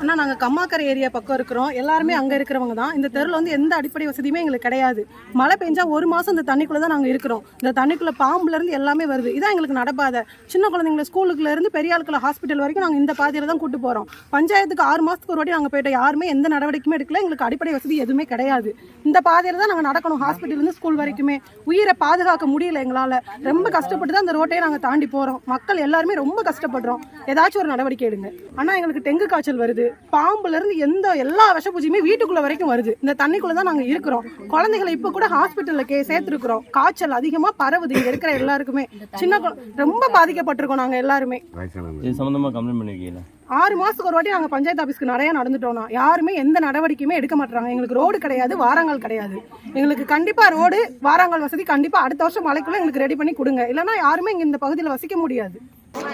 அண்ணா நாங்கள் கம்மாக்கரை ஏரியா பக்கம் இருக்கிறோம். எல்லாருமே அங்கே இருக்கிறவங்க தான். இந்த தெருவில் வந்து எந்த அடிப்படை வசதியுமே எங்களுக்கு கிடையாது. மழை பெஞ்சா ஒரு மாதம் இந்த தண்ணிக்குள்ளே தான் நாங்கள் இருக்கிறோம். இந்த தண்ணிக்குள்ளே பாம்புலேருந்து எல்லாமே வருது. இதான் எங்களுக்கு நடப்பாத. சின்ன குழந்தைங்கள ஸ்கூலுக்குலேருந்து பெரிய ஆளுக்குள்ள ஹாஸ்பிட்டல் வரைக்கும் நாங்கள் இந்த பாதையில் தான் கூட்டு போகிறோம் பஞ்சாயத்துக்கு ஆறு மாதத்துக்கு ஒரு வாட்டி நாங்கள் போயிட்டோம். யாருமே எந்த நடவடிக்கையுமே எடுக்கல. எங்களுக்கு அடிப்படை வசதி எதுவுமே கிடையாது. இந்த பாதையில் தான் நாங்கள் நடக்கணும். ஹாஸ்பிட்டல் இருந்து ஸ்கூல் வரைக்குமே. உயிரை பாதுகாக்க முடியல எங்களால். ரொம்ப கஷ்டப்பட்டு தான் அந்த ரோட்டையே நாங்கள் தாண்டி போகிறோம் மக்கள் எல்லாருமே ரொம்ப கஷ்டப்படுறோம். ஏதாச்சும் ஒரு நடவடிக்கை எடுங்க. ஆனால் எங்களுக்கு டெங்கு காய்ச்சல் வருது. பாம்புல இருந்து எந்த எல்லா விஷப்பூச்சியுமே வீட்டுக்குள்ள வரைக்கும் வருது. இந்த தண்ணிக்குள்ள தான் நாங்க இருக்கிறோம். குழந்தைகளை இப்ப கூட ஹாஸ்பிட்டல்ல கே சேர்த்திருக்கிறோம். காய்ச்சல் அதிகமா பரவுது. இங்க இருக்கிற எல்லாருக்குமே. சின்ன ரொம்ப பாதிக்கப்பட்டிருக்கோம் நாங்க எல்லாருமே. இது சம்மந்தமாக கம்ப்ளைண்ட் பண்ணிருக்கீங்களா? ஆறு மாதத்துக்கு ஒரு வாட்டி நாங்கள் பஞ்சாயத்து ஆஃபீஸ்க்கு நிறையா நடந்துட்டோம்னா யாருமே எந்த நடவடிக்கையுமே எடுக்க மாட்டாங்க எங்களுக்கு ரோடு கிடையாது வாரங்கள் கிடையாது. எங்களுக்கு கண்டிப்பாக ரோடு வாரங்கள் வசதி கண்டிப்பாக அடுத்த வருஷம் மழைக்குள்ளே எங்களுக்கு ரெடி பண்ணி கொடுங்க. இல்லைன்னா யாருமே இங்கே இந்த பகுதியில் வசிக்க முடியாது.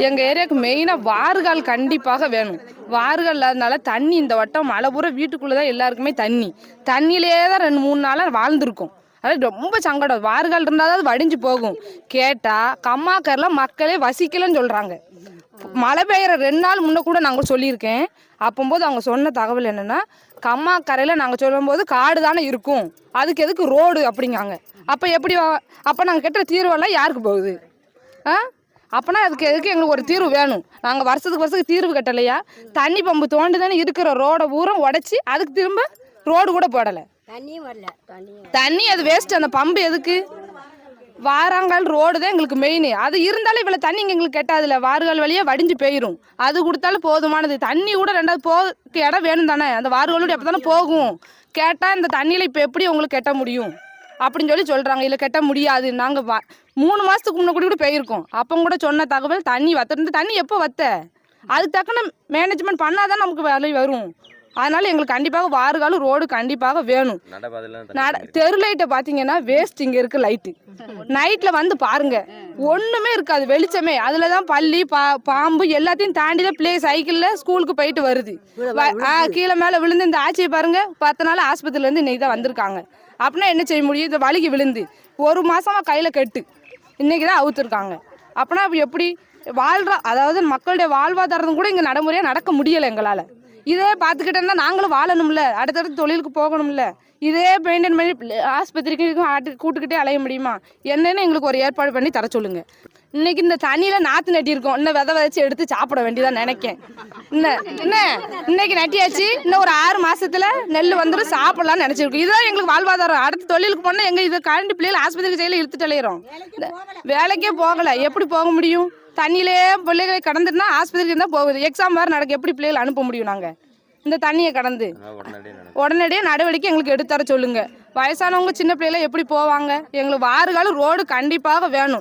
எங்கள் ஏரியாவுக்கு மெயினாக வாறுகால் கண்டிப்பாக வேணும். வாறுகால் இல்லாதனால தண்ணி இந்த வட்டம் மழை பூரா வீட்டுக்குள்ளே தான் எல்லாருக்குமே தண்ணி. தண்ணியிலே தான் ரெண்டு மூணு நாளாக வாழ்ந்துருக்கோம். அதாவது ரொம்ப சங்கடம். வாறுகால் இருந்தால் வடிஞ்சு போகும். கேட்டால் கம்மாக்கரில் மக்களே வசிக்கலன்னு சொல்கிறாங்க மழை பெய்யற ரெண்டு நாள் முன்ன கூட நாங்கள் சொல்லியிருக்கேன். அப்போம்போது அவங்க சொன்ன தகவல் என்னன்னா கம்மாக்கரையில் நாங்கள் சொல்லும்போது காடு தானே இருக்கும். அதுக்கு எதுக்கு ரோடு அப்படிங்காங்க. அப்போ எப்படி அப்போ நாங்கள் கெட்ட தீர்வெல்லாம் யாருக்கு போகுது? ஆ? அப்போனா அதுக்கு எதுக்கு எங்களுக்கு ஒரு தீர்வு வேணும். நாங்கள் வருஷத்துக்கு வருஷத்துக்கு தீர்வு கட்டலையா? தண்ணி பம்பு தோண்டி தானே இருக்கிற ரோட ஊரம் உடச்சி அதுக்கு திரும்ப ரோடு கூட போடலை. தண்ணி அது வேஸ்ட் அந்த பம்பு எதுக்கு? வாராங்கால் ரோடு தான் எங்களுக்கு மெயின் அது இருந்தாலும் இவ்வளோ தண்ணி இங்க எங்களுக்கு கெட்டாதுல வாறுகால் வழியாக வடிஞ்சு போயிடும் அது கொடுத்தாலும் போதுமானது. தண்ணி கூட ரெண்டாவது போக இடம் வேணும் தானே. அந்த வாறுகாலோட எப்போ தானே போகும். கேட்டால் இந்த தண்ணியில் இப்போ எப்படி உங்களுக்கு கெட்ட முடியும்? அப்படின்னு சொல்லி சொல்கிறாங்க இல்லை கெட்ட முடியாது. நாங்கள் வா மூணு மாதத்துக்கு முன்ன கூட கூட போயிருக்கோம். அப்போ கூட சொன்ன தகவல் தண்ணி வத்த இந்த தண்ணி எப்போ வத்த? அதுக்கு தக்கன மேனேஜ்மெண்ட் பண்ணாதான் நமக்கு வேலை வரும். அதனால எங்களுக்கு கண்டிப்பாக வாறுகாலும் ரோடு கண்டிப்பாக வேணும். நட தெரு லைட்டை பார்த்தீங்கன்னா வேஸ்ட் இங்கே இருக்கு லைட்டு நைட்டில் வந்து பாருங்க ஒன்றுமே இருக்காது வெளிச்சமே. அதில் தான் பள்ளி பா பாம்பு எல்லாத்தையும் தாண்டி தான் பிள்ளை சைக்கிளில் ஸ்கூலுக்கு போயிட்டு வருது. கீழே மேலே விழுந்து. இந்த ஆட்சியை பாருங்க பத்து நாள் ஆஸ்பத்திரியிலேருந்து இன்னைக்கு தான் வந்திருக்காங்க. அப்படின்னா என்ன செய்ய முடியும்? இந்த வலிக்கு விழுந்து ஒரு மாசமா கையில் கட்டு இன்னைக்கு தான் அவுத்துருக்காங்க. அப்படின்னா அப்ப எப்படி? வாழ்றா அதாவது மக்களுடைய வாழ்வாதாரம் கூட இங்கே நடைமுறையாக நடக்க முடியலை எங்களால். இதே பார்த்துக்கிட்டே இருந்தால் நாங்களும் வாழணும்ல. அடுத்தடுத்து தொழிலுக்கு போகணும்ல. இதே மெயின்டைன் பண்ணி ஆஸ்பத்திரிக்கும் ஆஸ்பத்திரிக்கு ஆட்டு கூட்டுக்கிட்டே அலைய முடியுமா? என்னன்னு எங்களுக்கு ஒரு ஏற்பாடு பண்ணி தர சொல்லுங்கள் இன்னைக்கு இந்த தண்ணியில நாத்து நட்டியிருக்கோம். இன்னும் விதை விதைச்சு எடுத்து சாப்பிட வேண்டியதான் நினைக்கேன். இன்ன என்ன இன்னைக்கு நட்டியாச்சு. இன்னும் ஒரு ஆறு மாசத்துல நெல் வந்துடும் சாப்பிடலாம்னு நினைச்சிருக்கோம். இதுதான் எங்களுக்கு வாழ்வாதாரம். அடுத்த தொழிலுக்கு போனால் எங்க இது கரண்ட் பிள்ளைகள் ஆஸ்பத்திரிக்கு செயல இழுத்துட்டு அலையிறோம் வேலைக்கே போகல. எப்படி போக முடியும்? தண்ணியிலே பிள்ளைகளை கடந்துட்டுனா ஆஸ்பத்திரிக்கு தான் போகுது. எக்ஸாம் வேறு நடக்க. எப்படி பிள்ளைகளை அனுப்ப முடியும் நாங்கள் இந்த தண்ணியை கடந்து. உடனடியாக நடவடிக்கை எங்களுக்கு எடுத்து தர சொல்லுங்க. வயசானவங்க சின்ன பிள்ளைகளை எப்படி போவாங்க? எங்களுக்கு வாறுகாலம் ரோடு கண்டிப்பாக வேணும்.